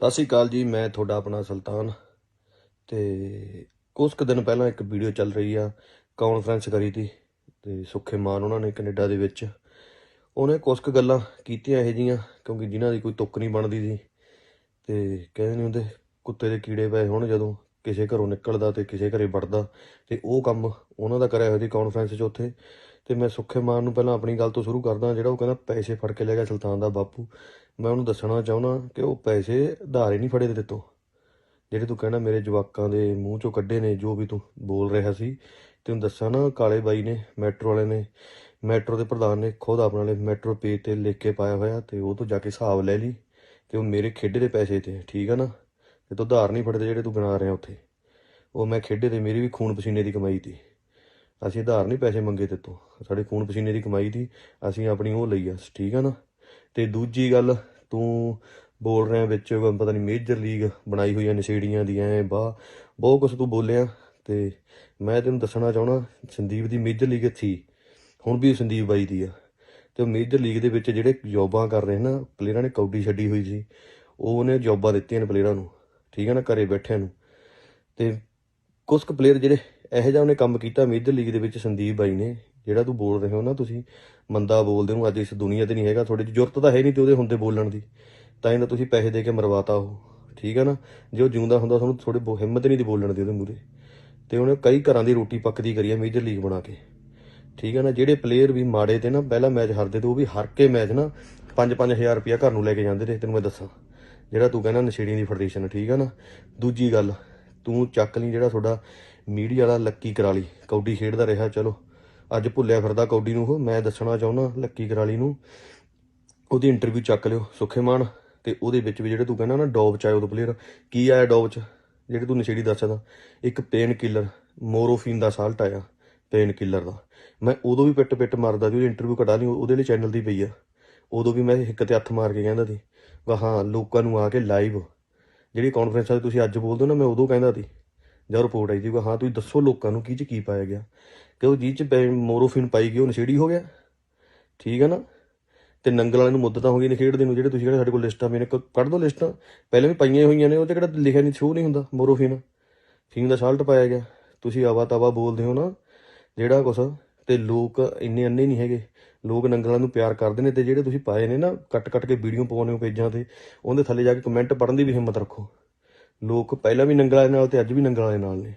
ਸਤਿ ਸ਼੍ਰੀ ਅਕਾਲ ਜੀ, ਮੈਂ ਤੁਹਾਡਾ ਆਪਣਾ ਸੁਲਤਾਨ ਤੇ ਕੁਝ ਕੁ ਦਿਨ ਪਹਿਲਾਂ ਇੱਕ ਵੀਡੀਓ ਚੱਲ ਰਹੀ ਆ ਕਾਨਫਰੰਸ ਕਰੀ ਤੀ ਤੇ ਸੁੱਖੇ ਮਾਨ ਉਹਨਾਂ ਨੇ ਕੈਨੇਡਾ ਦੇ ਵਿੱਚ। ਉਹਨੇ ਕੁਝ ਕੁ ਗੱਲਾਂ ਕੀਤੀਆਂ ਇਹੋ ਜੀਆਂ ਕਿਉਂਕਿ ਜਿਨ੍ਹਾਂ ਦੀ ਕੋਈ ਤੁੱਕ ਨਹੀਂ ਬਣਦੀ ਸੀ ਤੇ ਕਹਿੰਦੇ ਨਹੀਂ ਹੁੰਦੇ, ਕੁੱਤੇ ਦੇ ਕੀੜੇ ਪਏ ਹੁਣ ਜਦੋਂ ਕਿਸੇ ਘਰੋਂ ਨਿਕਲਦਾ ਤੇ ਕਿਸੇ ਘਰੇ ਵੜਦਾ ਤੇ ਉਹ ਕੰਮ ਉਹਨਾਂ ਦਾ ਕਰਿਆ ਹੋਇਆ ਸੀ ਕਾਨਫਰੰਸ 'ਚ ਉੱਥੇ। ਤੇ ਮੈਂ ਸੁੱਖੇ ਮਾਨ ਨੂੰ ਪਹਿਲਾਂ ਆਪਣੀ ਗੱਲ ਤੋਂ ਸ਼ੁਰੂ ਕਰਦਾ ਜਿਹੜਾ ਉਹ ਕਹਿੰਦਾ ਪੈਸੇ ਫੜ ਕੇ ਲੈ ਗਿਆ ਸੁਲਤਾਨ ਦਾ ਬਾਪੂ। ਮੈਂ ਉਹਨੂੰ ਦੱਸਣਾ ਚਾਹੁੰਦਾ ਕਿ ਉਹ ਪੈਸੇ ਉਧਾਰੇ ਨਹੀਂ ਫੜੇ ਤੇ ਤੋਂ ਜਿਹੜੇ ਤੂੰ ਕਹਿੰਦਾ ਮੇਰੇ ਜਵਾਕਾਂ ਦੇ ਮੂੰਹ ਚੋਂ ਕੱਢੇ ਨੇ, ਜੋ ਵੀ ਤੂੰ ਬੋਲ ਰਿਹਾ ਸੀ ਤੈਨੂੰ ਦੱਸਾਂ ਨਾ, ਕਾਲੇ ਬਾਈ ਨੇ, ਮੈਟਰੋ ਵਾਲੇ ਨੇ, ਮੈਟਰੋ ਦੇ ਪ੍ਰਧਾਨ ਨੇ ਖੁਦ ਆਪਣੇ ਵਾਲੇ ਮੈਟਰੋ ਪੇਜ ਤੇ ਲਿਖ ਕੇ ਪਾਇਆ ਹੋਇਆ ਤੇ ਉਹ ਤੋਂ ਜਾ ਕੇ ਹਿਸਾਬ ਲੈ ਲਈ ਤੇ ਉਹ ਮੇਰੇ ਖੇਡੇ ਦੇ ਪੈਸੇ ਤੇ ਠੀਕ ਆ ਨਾ? ਤੇ ਤੂੰ ਉਧਾਰ ਨਹੀਂ ਫੜਦੇ ਜਿਹੜੇ ਤੂੰ ਗਿਣਾ ਰਿਹਾ ਉੱਥੇ। ਉਹ ਮੈਂ ਖੇਡੇ ਤੇ ਮੇਰੀ ਵੀ ਖੂਨ ਪਸੀਨੇ ਦੀ ਕਮਾਈ ਤੀ। ਅਸੀਂ ਆਧਾਰ ਨਹੀਂ ਪੈਸੇ ਮੰਗੇ ਤੇ ਤੋਂ। ਸਾਡੇ ਖੂਨ ਪਸੀਨੇ ਦੀ ਕਮਾਈ ਤੀ ਅਸੀਂ ਆਪਣੀ ਉਹ ਲਈ ਆ, ਠੀਕ ਆ ਨਾ? ਤੇ ਦੂਜੀ ਗੱਲ, ਤੂੰ ਬੋਲ ਰਿਹਾ ਵਿੱਚ ਪਤਾ ਨਹੀਂ ਮੇਜਰ ਲੀਗ ਬਣਾਈ ਹੋਈ ਆ, ਨਸ਼ੇੜੀਆਂ ਦੀ ਐ ਬਾ ਬਹੁਤ ਕੁਝ ਤੂੰ ਬੋਲਿਆ। ਤੇ ਮੈਂ ਤੈਨੂੰ ਦੱਸਣਾ ਚਾਹਣਾ ਸੰਦੀਪ ਦੀ ਮੇਜਰ ਲੀਗ ਸੀ ਹੁਣ ਵੀ ਸੰਦੀਪ ਬਾਈ ਦੀ ਆ। ਤੇ ਉਹ ਮੇਜਰ ਲੀਗ ਦੇ ਵਿੱਚ ਜਿਹੜੇ ਜੌਬਾਂ ਕਰ ਰਹੇ ਨਾ ਪਲੇਅਰਾਂ ਨੇ ਕੌਡੀ ਛੱਡੀ ਹੋਈ ਸੀ, ਉਹ ਉਹਨੇ ਜੌਬਾਂ ਦਿੱਤੀਆਂ ਨੇ ਪਲੇਅਰਾਂ ਨੂੰ, ਠੀਕ ਹੈ ਨਾ, ਘਰੇ ਬੈਠਿਆਂ ਨੂੰ। ਤੇ ਕੁਝ ਕੁ ਪਲੇਅਰ ਜਿਹੜੇ ਇਹੋ ਜਿਹਾ ਉਹਨੇ ਕੰਮ ਕੀਤਾ ਮੇਜਰ ਲੀਗ ਦੇ ਵਿੱਚ ਸੰਦੀਪ ਬਾਈ ਨੇ, ਜਿਹੜਾ ਤੂੰ ਬੋਲ ਰਹੇ ਹੋ ਨਾ ਤੁਸੀਂ, ਮੰਦਾ ਬੋਲਦੇ ਨੂੰ ਅੱਜ ਇਸ ਦੁਨੀਆ ਤੇ ਨਹੀਂ ਹੈਗਾ ਤੁਹਾਡੇ 'ਚ ਜ਼ਰੂਰਤ ਤਾਂ ਹੈ ਨਹੀਂ ਤੇ ਉਹਦੇ ਹੁੰਦੇ ਬੋਲਣ ਦੀ, ਤਾਂ ਇਹਨਾਂ ਤੁਸੀਂ ਪੈਸੇ ਦੇ ਕੇ ਮਰਵਾਤਾ ਉਹ, ਠੀਕ ਹੈ ਨਾ? ਜੇ ਉਹ ਜਿਉਂਦਾ ਹੁੰਦਾ ਤੁਹਾਨੂੰ ਥੋੜੇ ਬਹੁ ਹਿੰਮਤ ਨਹੀਂ ਦੀ ਬੋਲਣ ਦੀ ਉਹਦੇ ਮੂਰੇ ਤੇ ਉਹਨੇ ਕਈ ਘਰਾਂ ਦੀ ਰੋਟੀ ਪੱਕਦੀ ਕਰੀ ਹੈ ਮੇਜਰ ਲੀਗ ਬਣਾ ਕੇ, ਠੀਕ ਹੈ ਨਾ? ਜਿਹੜੇ ਪਲੇਅਰ ਵੀ ਮਾੜੇ ਤੇ ਨਾ, ਪਹਿਲਾ ਮੈਚ ਹਾਰਦੇ ਤੇ ਉਹ ਵੀ ਹਾਰ ਕੇ ਮੈਚ ਨਾ 5-5000 ਰੁਪਇਆ ਘਰ ਨੂੰ ਲੈ ਕੇ ਜਾਂਦੇ ਤੇ, ਤੈਨੂੰ ਮੈਂ ਦੱਸਾਂ, ਜਿਹੜਾ ਤੂੰ ਕਹਿੰਦਾ ਨਸ਼ੇੜੀਆਂ ਦੀ ਫੈਡਰੇਸ਼ਨ ਠੀਕ ਹੈ ਨਾ? ਦੂਜੀ ਗੱਲ, ਤੂੰ ਚੱਕ ਲਈ ਜਿਹੜਾ ਤੁਹਾਡਾ ਮੀਡੀਆ ਵਾਲਾ ਲੱਕੀ ਕਰਾਲੀ ਕੌਡੀ ਖੇਡਦਾ ਰਿਹਾ, ਚਲੋ। ਅੱਜ ਭੁੱਲਿਆ ਫਿਰਦਾ ਕੌਡੀ ਨੂੰ ਉਹ। ਮੈਂ ਦੱਸਣਾ ਚਾਹੁੰਦਾ ਲੱਕੀ ਕਰਾਲੀ ਨੂੰ। ਉਹਦੀ ਇੰਟਰਵਿਊ ਚੱਕ ਲਿਓ, ਸੁਖੇਮਾਨ। ਤੇ ਉਹਦੇ ਵਿੱਚ ਵੀ ਜਿਹੜੇ ਤੂੰ ਕਹਿੰਦਾ ਨਾ, ਡੋਬ ਚ ਆਇਆ ਉਹ ਪਲੇਅਰ ਕੀ ਆਇਆ ਡੋਬ ਚ? ਜਿਹੜੇ ਤੂੰ ਨਸ਼ੇੜੀ ਦੱਸਦਾ ਇੱਕ ਪੇਨ ਕਿਲਰ ਮੋਰੋਫਿਨ ਦਾ ਸਾਲਟ ਆਇਆ ਪੇਨ ਕਿਲਰ ਦਾ। ਮੈਂ ਉਦੋਂ ਵੀ ਪਿੱਟ ਪਿੱਟ ਮਾਰਦਾ ਸੀ, ਉਹਦੀ ਇੰਟਰਵਿਊ ਕਢਾ ਲਈ, ਉਹਦੇ ਲਈ ਚੈਨਲ ਦੀ ਪਈ ਆ। ਉਦੋਂ ਵੀ ਮੈਂ ਇੱਕ ਤੇ ਹੱਥ ਮਾਰ ਕੇ ਕਹਿੰਦਾ ਸੀ ਵਾ ਹਾਂ, ਲੋਕਾਂ ਨੂੰ ਆ ਕੇ ਲਾਈਵ ਜਿਹੜੀ ਕਾਨਫਰੰਸਾਂ ਆ ਤੁਸੀਂ ਅੱਜ ਬੋਲਦੇ ਹੋ ਨਾ, ਮੈਂ ਉਦੋਂ ਕਹਿੰਦਾ ਸੀ ਜਾਂ ਰਿਪੋਰਟ ਆਈ ਸੀ ਹਾਂ ਤੁਸੀਂ ਦੱਸੋ ਲੋਕਾਂ ਨੂੰ ਕੀ ਚ ਕੀ ਪਾਇਆ ਗਿਆ। ਕਿ ਉਹ ਜੀ ਚ ਪੈ- ਮੋਰੋਫਿਨ ਪਾਈ ਗਈ, ਉਹ ਨਸ਼ੇੜੀ ਹੋ ਗਿਆ। ਠੀਕ ਹੈ ਨਾ? ਤੇ ਨੰਗਲ ਵਾਲੇ ਨੂੰ ਮੁੱਦਤਾਂ ਹੋ ਗਈਆਂ ਨੇ ਨੂੰ, ਜਿਹੜੇ ਤੁਸੀਂ ਕਹਿੰਦੇ ਸਾਡੇ ਕੋਲ ਲਿਸਟਾਂ ਮੇਰੇ ਕੋਲ ਕੱਢ ਦੋ ਲਿਸਟਾਂ। ਪਹਿਲਾਂ ਵੀ ਪਾਈਆਂ ਹੋਈਆਂ ਨੇ, ਉਹ ਤੇ ਕਿਹੜਾ ਲਿਖਿਆ ਨਹੀਂ ਸ਼ੋ ਨਹੀਂ ਹੁੰਦਾ, ਮੋਰੋਫਿਨ। ਫੀਮ ਦਾ ਸਾਲਟ ਪਾਇਆ ਗਿਆ। ਤੁਸੀਂ ਆਵਾ ਤਾਵਾ ਬੋਲਦੇ ਹੋ ਨਾ, ਜਿਹੜਾ ਕੁਛ, ਤੇ ਲੋਕ ਇੰਨੇ ਅੰਨੇ ਨਹੀਂ ਹੈਗੇ। ਲੋਕ ਨੰਗਲਾਂ ਨੂੰ ਪਿਆਰ ਕਰਦੇ ਨੇ, ਤੇ ਜਿਹੜੇ ਤੁਸੀਂ ਪਾਏ ਨੇ ਨਾ ਕੱਟ ਕੱਟ ਕੇ ਵੀਡੀਓ ਪਾਉਂਦੇ ਹੋ ਪੇਜਾਂ ਤੇ, ਉਹਦੇ ਥੱਲੇ ਜਾ ਕੇ ਕਮੈਂਟ ਪੜਨ ਦੀ ਵੀ ਹਿੰਮਤ ਰੱਖੋ। ਲੋਕ ਪਹਿਲਾਂ ਵੀ ਨੰਗਲ ਵਾਲੇ ਨਾਲ ਤੇ ਅੱਜ ਵੀ ਨੰਗਲ ਵਾਲੇ ਨਾਲ ਨੇ।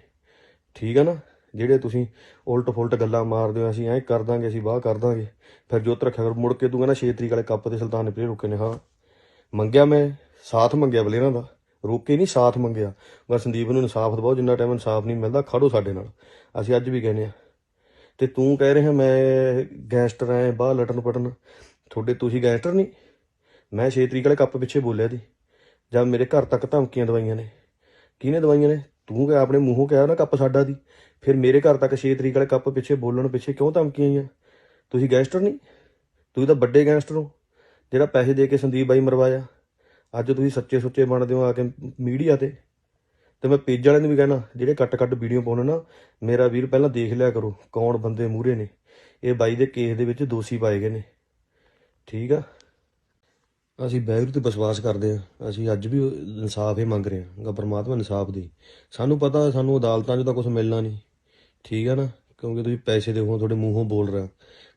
ਠੀਕ ਆ ਨਾ? ਜਿਹੜੇ ਤੁਸੀਂ ਉਲਟ ਫੁਲਟ ਗੱਲਾਂ ਮਾਰਦੇ ਹੋ, ਅਸੀਂ ਐਂ ਕਰ ਦਾਂਗੇ, ਅਸੀਂ ਬਾਹ ਕਰ ਦਾਂਗੇ। ਫਿਰ ਜੋਤ ਰੱਖਿਆ ਕਰ, ਮੁੜ ਕੇ ਤੂੰ ਕਹਿੰਦਾ 6 ਤਰੀਕ ਵਾਲੇ ਕੱਪ ਤੇ ਸੁਲਤਾਨ ਨੇ ਪਲੇਅਰ ਰੁਕੇ ਨੇ, ਹਾਂ। ਮੰਗਿਆ ਮੈਂ, ਸਾਥ ਮੰਗਿਆ ਪਲੇਅਰਾਂ ਦਾ। ਰੋਕੇ ਨਹੀਂ ਸਾਥ ਮੰਗਿਆ। ਮੈਂ ਸੰਦੀਪ ਨੂੰ ਇਨਸਾਫ ਦਿਵਾਓ, ਜਿੰਨਾ ਟਾਈਮ ਇਨਸਾਫ ਨਹੀਂ ਮਿਲਦਾ, ਖੜੋ ਸਾਡੇ ਨਾਲ। ਅਸੀਂ ਅੱਜ ਵੀ ਕਹਿੰਦੇ ਆ। ਤੇ ਤੂੰ ਕਹਿ ਰਿਹਾ, ਮੈਂ ਗੈਂਗਸਟਰ ਐ, ਬਾਹਰ ਲਟਣ ਪਟਣ ਤੁਹਾਡੇ ਤੁਸੀਂ ਗੈਂਗਸਟਰ ਨਹੀਂ ਮੈਂ 6 ਤਰੀਕ ਵਾਲੇ ਕੱਪ ਪਿੱਛੇ ਬੋਲਿਆ ਸੀ। ਜਾਂ ਮੇਰੇ ਘਰ ਤੱਕ ਧਮਕੀਆਂ ਦਵਾਈਆਂ ਨੇ। ਕਿਹਨੇ ਦਵਾਈਆਂ ਨੇ? ਤੂੰ ਕਿ ਆਪਣੇ ਮੂੰਹੋਂ ਕਿਹਾ ਨਾ ਕੱਪ ਸਾਡਾ ਦੀ। ਫਿਰ ਮੇਰੇ ਘਰ ਤੱਕ 6 ਤਰੀਕ ਵਾਲੇ ਕੱਪ ਪਿੱਛੇ ਬੋਲਣ ਪਿੱਛੇ ਕਿਉਂ ਧਮਕੀਆਂ ਆਈਆਂ? ਤੁਸੀਂ ਗੈਂਗਸਟਰ ਨਹੀਂ? ਤੁਸੀਂ ਤਾਂ ਵੱਡੇ ਗੈਂਗਸਟਰ ਹੋ। ਜਿਹੜਾ ਪੈਸੇ ਦੇ ਕੇ ਸੰਦੀਪ ਬਾਈ ਮਰਵਾਇਆ। ਅੱਜ ਤੁਸੀਂ ਸੱਚੇ ਸੁੱਚੇ ਬਣਦੇ ਹੋ ਆ ਕੇ ਮੀਡੀਆ ਤੇ। ਤੇ ਮੈਂ ਪੇਜ ਵਾਲਿਆਂ ਨੂੰ ਵੀ ਕਹਿਣਾ, ਜਿਹੜੇ ਕੱਟ ਕੱਟ ਵੀਡੀਓ ਪਾਉਣੇ ਨਾ, ਮੇਰਾ ਵੀਰ ਪਹਿਲਾਂ ਦੇਖ ਲਿਆ ਕਰੋ, ਕੌਣ ਬੰਦੇ ਮੂਹਰੇ ਨੇ। ਇਹ ਬਾਈ ਦੇ ਕੇਸ ਦੇ ਵਿੱਚ ਦੋਸ਼ੀ ਪਾਏ ਗਏ ਨੇ। ਠੀਕ ਆ? ਅਸੀਂ ਬੈਰੂ ਤੇ ਵਿਸ਼ਵਾਸ ਕਰਦੇ ਹਾਂ। ਅਸੀਂ ਅੱਜ ਵੀ ਇਨਸਾਫ ਹੀ ਮੰਗ ਰਹੇ ਹਾਂ। ਗਾ ਪਰਮਾਤਮਾ ਇਨਸਾਫ ਦੀ। ਸਾਨੂੰ ਪਤਾ, ਸਾਨੂੰ ਅਦਾਲਤਾਂ 'ਚ ਤਾਂ ਕੁਝ ਮਿਲਣਾ ਨਹੀਂ। ਠੀਕ ਹੈ ਨਾ? ਕਿਉਂਕਿ ਤੁਸੀਂ ਪੈਸੇ ਦੇ ਹੋ, ਤੁਹਾਡੇ ਮੂੰਹੋਂ ਬੋਲ ਰਿਹਾ।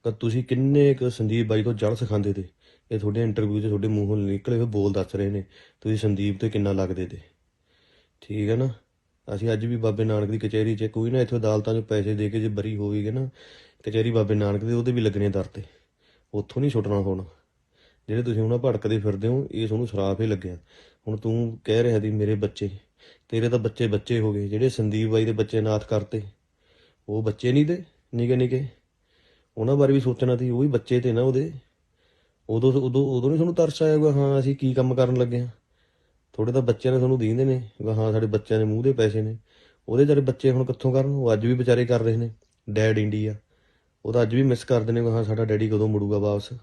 ਤਾਂ ਤੁਸੀਂ ਕਿੰਨੇ ਕੁ ਸੰਦੀਪ ਬਾਈ ਤੋਂ ਜੜ ਸਿਖਾਉਂਦੇ ਤੇ? ਇਹ ਤੁਹਾਡੇ ਇੰਟਰਵਿਊ 'ਚ ਤੁਹਾਡੇ ਮੂੰਹੋਂ ਨਿਕਲੇ ਹੋਏ ਬੋਲ ਦੱਸ ਰਹੇ ਨੇ। ਤੁਸੀਂ ਸੰਦੀਪ ਤੇ ਕਿੰਨਾ ਲੱਗਦੇ ਤੇ? ਠੀਕ ਹੈ ਨਾ? ਅਸੀਂ ਅੱਜ ਵੀ ਬਾਬੇ ਨਾਨਕ ਦੀ ਕਚਹਿਰੀ 'ਚ, ਕੋਈ ਨਾ ਇੱਥੇ ਅਦਾਲਤਾਂ 'ਚ ਪੈਸੇ ਦੇ ਕੇ ਜੇ ਬਰੀ ਹੋਵੇਗੀ ਨਾ, ਕਚਹਿਰੀ ਬਾਬੇ ਨਾਨਕ ਦੇ, ਉਹਦੇ ਵੀ ਲੱਗਣੇ ਦਰ ਤੇ। ਉੱਥੋਂ ਨਹੀਂ ਛੁੱਟਣਾ ਹੁਣ। ਜਿਹੜੇ ਤੁਸੀਂ ਉਹਨਾਂ ਭਟਕਦੇ ਫਿਰਦੇ ਹੋ, ਇਹ ਤੁਹਾਨੂੰ ਸਰਾਫ ਹੀ ਲੱਗਿਆ ਹੁਣ ਤੂੰ ਕਹਿ ਰਿਹਾ ਸੀ, ਮੇਰੇ ਬੱਚੇ, ਤੇਰੇ ਤਾਂ ਬੱਚੇ ਬੱਚੇ ਹੋ ਗਏ, ਜਿਹੜੇ ਸੰਦੀਪ ਬਾਈ ਦੇ ਬੱਚੇ ਨਾਥ ਕਰਤੇ, ਉਹ ਬੱਚੇ ਨਹੀਂ ਤੇ ਨਿੱਕੇ ਨਿੱਕੇ। ਉਹਨਾਂ ਬਾਰੇ ਵੀ ਸੋਚਣਾ ਸੀ, ਉਹ ਵੀ ਬੱਚੇ ਤੇ ਨਾ ਉਹਦੇ। ਉਦੋਂ ਉਦੋਂ ਉਦੋਂ ਨਹੀਂ ਤੁਹਾਨੂੰ ਤਰਸ ਆਏਗਾ ਹਾਂ, ਅਸੀਂ ਕੀ ਕੰਮ ਕਰਨ ਲੱਗੇ ਹਾਂ। ਥੋੜੇ ਤਾਂ ਬੱਚਿਆਂ ਨੇ ਤੁਹਾਨੂੰ ਦੀਂਦੇ ਨੇ, ਵੀ ਹਾਂ, ਸਾਡੇ ਬੱਚਿਆਂ ਦੇ ਮੂੰਹ ਦੇ ਪੈਸੇ ਨੇ। ਉਹਦੇ ਜਿਹੜੇ ਬੱਚੇ ਹੁਣ ਕਿੱਥੋਂ ਕਰਨ, ਉਹ ਅੱਜ ਵੀ ਵਿਚਾਰੇ ਕਰ ਰਹੇ ਨੇ, ਡੈਡ ਇੰਡੀਆ। ਉਹ ਤਾਂ ਅੱਜ ਵੀ ਮਿਸ ਕਰਦੇ ਨੇ, ਵੀ ਹਾਂ, ਸਾਡਾ ਡੈਡੀ ਕਦੋਂ ਮੁੜੂਗਾ ਵਾਪਸ।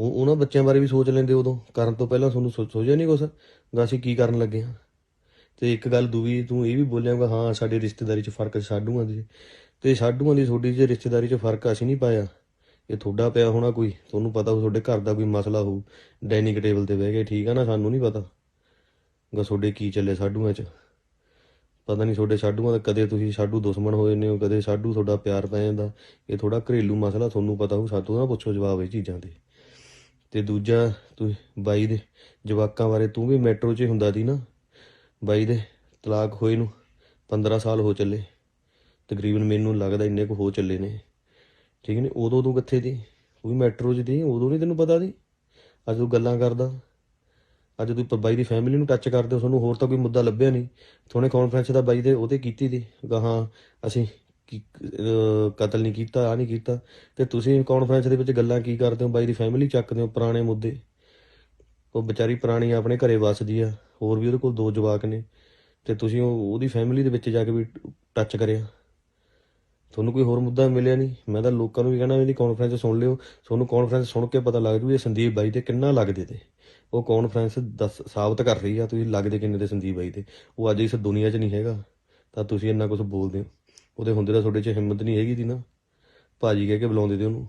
ਉਹ ਉਹਨਾਂ ਬੱਚਿਆਂ ਬਾਰੇ ਵੀ ਸੋਚ ਲੈਂਦੇ ਉਦੋਂ। ਕਰਨ ਤੋਂ ਪਹਿਲਾਂ ਤੁਹਾਨੂੰ ਸੋਚਿਆ ਨਹੀਂ ਕੁਛ? ਗਾ ਅਸੀਂ ਕੀ ਕਰਨ ਲੱਗੇ ਹਾਂ? ਤੇ ਇੱਕ ਗੱਲ ਦੂਜੀ, ਤੂੰ ਇਹ ਵੀ ਬੋਲਿਆ ਵੀ, ਹਾਂ, ਸਾਡੇ ਰਿਸ਼ਤੇਦਾਰੀ 'ਚ ਫ਼ਰਕ ਸਾਡੂਆਂ ਦੀ। ਤੇ ਸਾਡੂਆਂ ਦੀ ਤੁਹਾਡੀ ਜੇ ਰਿਸ਼ਤੇਦਾਰੀ 'ਚ ਫ਼ਰਕ ਅਸੀਂ ਨਹੀਂ ਪਾਇਆ। ਇਹ ਤੁਹਾਡਾ ਪਿਆ ਹੋਣਾ ਕੋਈ? ਤੁਹਾਨੂੰ ਪਤਾ ਹੋ ਤੁਹਾਡੇ ਘਰ ਦਾ ਕੋਈ ਮਸਲਾ ਹੋਊ। ਡਾਈਨਿੰਗ ਟੇਬਲ ਤੇ ਬਹਿ ਕੇ ਠੀਕ ਆ ਨਾ, ਸਾਨੂੰ ਨਹੀਂ ਪਤਾ। ਗਾ ਤੁਹਾਡੇ ਕੀ ਚੱਲੇ ਸਾਡੂਆਂ 'ਚ? ਪਤਾ ਨਹੀਂ ਤੁਹਾਡੇ ਸਾਡੂਆਂ ਦਾ ਕਦੇ ਤੁਸੀਂ ਸਾਡੂ ਦੁਸ਼ਮਣ ਹੋ ਜਾਂਦੇ ਹੋ ਕਦੇ ਸਾਡੂ ਤੁਹਾਡਾ ਪਿਆਰ ਪੈ ਜਾਂਦਾ ਇਹ ਥੋੜਾ ਘਰੇਲੂ ਮਸਲਾ, ਤੁਹਾਨੂੰ ਪਤਾ ਹੋਊ, ਸਾਤੋਂ ਨਾ ਪੁੱਛੋ ਜਵਾਬ ਇਹ ਚੀਜ਼ਾਂ ਦੇ ਤੇ ਦੂਜਾ ਤੂੰ ਬਾਈ ਦੇ ਜਵਾਕਾਂ ਬਾਰੇ ਤੂੰ ਵੀ ਮੈਟਰੋ 'ਚ ਹੁੰਦਾ ਸੀ ਨਾ। ਬਾਈ ਦੇ ਤਲਾਕ ਹੋਏ ਨੂੰ 15 ਸਾਲ ਹੋ ਚੱਲੇ। ਤਕਰੀਬਨ ਮੈਨੂੰ ਲੱਗਦਾ ਇੰਨੇ ਕੁ ਹੋ ਚੱਲੇ ਨੇ। ਠੀਕ ਨੇ, ਉਦੋਂ ਤੂੰ ਕਿੱਥੇ ਦੀ ਉਹ ਵੀ ਮੈਟਰੋ 'ਚ ਦੀ ਉਦੋਂ ਨਹੀਂ ਤੈਨੂੰ ਪਤਾ ਦੀ ਅੱਜ ਤੂੰ ਗੱਲਾਂ ਕਰਦਾ। ਅੱਜ ਤੂੰ ਬਾਈ ਦੀ ਫੈਮਿਲੀ ਨੂੰ ਟੱਚ ਕਰਦੇ ਹੋ, ਤੁਹਾਨੂੰ ਹੋਰ ਤਾਂ ਕੋਈ ਮੁੱਦਾ ਲੱਭਿਆ ਨਹੀਂ ਥੋੜੇ ਕਾਨਫਰੰਸ ਦਾ ਬਾਈ ਦੇ ਉਹਦੇ ਕੀਤੀ ਦੀ ਗਾਹਾਂ ਅਸੀਂ ਕੀ ਕਤਲ ਨਹੀਂ ਕੀਤਾ ਆ ਨਹੀਂ ਕੀਤਾ। ਤੇ ਤੁਸੀਂ ਕਾਨਫਰੰਸ ਦੇ ਵਿੱਚ ਗੱਲਾਂ ਕੀ ਕਰਦੇ ਹੋ? ਬਾਈ ਦੀ ਫੈਮਿਲੀ ਚੱਕਦੇ ਹੋ ਪੁਰਾਣੇ ਮੁੱਦੇ। ਉਹ ਵਿਚਾਰੀ ਪੁਰਾਣੀ ਆਪਣੇ ਘਰੇ ਵੱਸਦੀ ਆ। ਹੋਰ ਵੀ ਉਹਦੇ ਕੋਲ ਦੋ ਜਵਾਕ ਨੇ। ਤੇ ਤੁਸੀਂ ਉਹ, ਉਹਦੀ ਫੈਮਿਲੀ ਦੇ ਵਿੱਚ ਜਾ ਕੇ ਵੀ ਟੱਚ ਕਰਿਆ। ਤੁਹਾਨੂੰ ਕੋਈ ਹੋਰ ਮੁੱਦਾ ਮਿਲਿਆ ਨਹੀਂ? ਮੈਂ ਤਾਂ ਲੋਕਾਂ ਨੂੰ ਵੀ ਕਹਿਣਾ ਵੀ ਇਹਦੀ ਕਾਨਫਰੰਸ ਸੁਣ ਲਿਓ। ਤੁਹਾਨੂੰ ਕਾਨਫਰੰਸ ਸੁਣ ਕੇ ਪਤਾ ਲੱਗ ਜੂ ਇਹ ਸੰਦੀਪ ਬਾਈ ਤੇ ਕਿੰਨਾ ਲੱਗਦੇ ਤੇ। ਉਹ ਕਾਨਫਰੰਸ ਦੱਸ, ਸਾਬਤ ਕਰ ਰਹੀ ਆ, ਤੁਸੀਂ ਲੱਗਦੇ ਕਿੰਨੇ ਤੇ ਸੰਦੀਪ ਬਾਈ ਤੇ ਉਹ ਅੱਜ ਇਸ ਦੁਨੀਆ 'ਚ ਨਹੀਂ ਹੈਗਾ। ਤਾਂ ਤੁਸੀਂ ਇੰਨਾ ਕੁਝ ਬੋਲਦੇ ਹੋ। ਉਹਦੇ ਹੁੰਦੇ ਤਾਂ ਤੁਹਾਡੇ 'ਚ ਹਿੰਮਤ ਨਹੀਂ ਹੈਗੀ ਦੀ ਨਾ। ਭਾਜੀ ਕਹਿ ਕੇ ਬੁਲਾਉਂਦੇ ਤੇ ਉਹਨੂੰ।